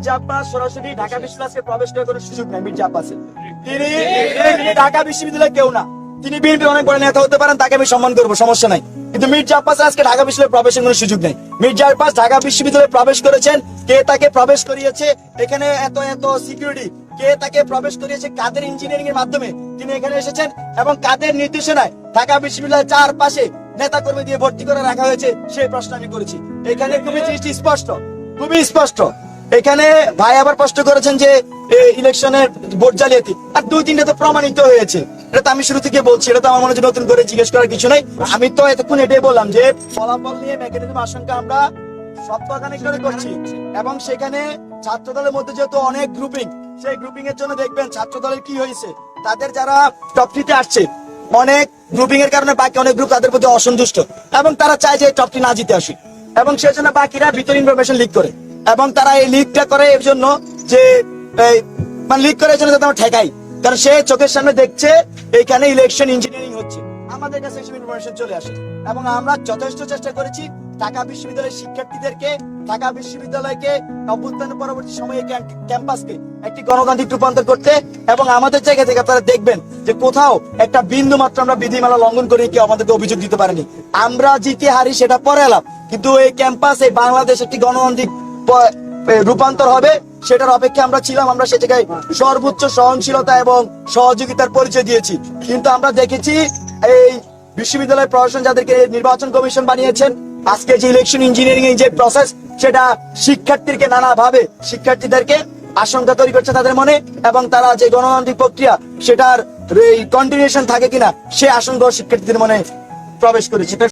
মির্জা আব্বাস সরাসরি ঢাকা বিশ্ববিদ্যালয়কে প্রবেশ করার কোনো সুযোগ নেই মির্জা আব্বাসের তিনি ঢাকা বিশ্ববিদ্যালয় কেউ না। তিনি বিএনপির অনেক বড় নেতা হতে পারেন তাকে আমি সম্মান করব সমস্যা নাই। কিন্তু মির্জা আব্বাস আজকে ঢাকা বিশ্ববিদ্যালয়ে প্রবেশের কোনো সুযোগ নেই। মির্জা আব্বাস ঢাকা বিশ্ববিদ্যালয়ে প্রবেশ করেছেন কে তাকে প্রবেশ করিয়েছে? এখানে এত এত সিকিউরিটি কে তাকে প্রবেশ করিয়েছে? কাদের ইঞ্জিনিয়ারিং এর মাধ্যমে তিনি এখানে এসেছেন? এবং কাদের নির্দেশনায় ঢাকা বিশ্ববিদ্যালয়ের চারপাশে নেতা কর্মী দিয়ে ভর্তি করে রাখা হয়েছে? সেই প্রশ্ন আমি করেছি। এখানে খুবই স্পষ্ট। খুবই স্পষ্ট। এখানে ভাই আবার প্রশ্ন করেছেন যে ইলেকশনের ভোট জালিয়াতি, আর দুই তিনটা তো প্রমাণিত হয়েছে। এটা তো আমি শুরু থেকে বলছি, এটা তো আমার মনে হচ্ছে নতুন করে জিজ্ঞেস করার কিছু নাই। আমি তো এতক্ষণ এটাই বললাম যে, ফলাফল নিয়ে মেকানিজম আশঙ্কা আমরা সপ্তাহখানেক করছি। এবং সেখানে ছাত্র দলের মধ্যে যেহেতু অনেক গ্রুপিং সেই গ্রুপিং এর জন্য দেখবেন ছাত্র দলের কি হয়েছে, তাদের যারা টপ থ্রিতে আসছে, অনেক গ্রুপিং এর কারণে বাকি অনেক গ্রুপ তাদের প্রতি অসন্তুষ্ট। এবং তারা চায় যে টপ থ্রি না জিতে আসুক। এবং সেই জন্য বাকিরা ভিতর ইনফরমেশন লিক করে। এবং তারা এই লিকটা করে এর জন্য যে মানে লিক করে জন্য যাতে ঠেকাই। কারণ সে চোখের সামনে দেখছে এখানে ইলেকশন ইঞ্জিনিয়ারিং হচ্ছে। আমাদের কাছে এসব ইনফরমেশন চলে আসে। এবং আমরা যথেষ্ট চেষ্টা করেছি ঢাকা বিশ্ববিদ্যালয়ের শিক্ষার্থীদেরকে, ঢাকা বিশ্ববিদ্যালয়কে অভ্যুত্থানের পরবর্তী সময়ে ক্যাম্পাসকে একটি গণতান্ত্রিক রূপান্তর করতে এবং আমাদের জায়গা থেকে আপনারা দেখবেন যে কোথাও একটা বিন্দু মাত্র আমরা বিধিমালা লঙ্ঘন করে কেউ আমাদেরকে অভিযোগ দিতে পারেনি। আমরা জিতে হারি সেটা পরে এলাম। কিন্তু এই ক্যাম্পাসে বাংলাদেশ একটি গণতান্ত্রিক রূপান্তর হবে, সেটার অপেক্ষা আমরা ছিলাম, আমরা সে জায়গায় সর্বোচ্চ সহনশীলতা এবং সহযোগিতার পরিচয় দিয়েছি। কিন্তু আমরা দেখেছি এই বিশ্ববিদ্যালয় প্রশাসন যাদেরকে নির্বাচন কমিশন বানিয়েছেন, আজকে যে ইলেকশন ইঞ্জিনিয়ারিং এর যে প্রসেস সেটা শিক্ষার্থীকে নানা ভাবে শিক্ষার্থীদেরকে আশঙ্কা তৈরি করছে তাদের মনে, এবং তারা যে গণতান্ত্রিক প্রক্রিয়া, সেটার কন্টিনিউশন থাকে কিনা, সে আশঙ্কা শিক্ষার্থীদের মনে প্রবেশ করেছে।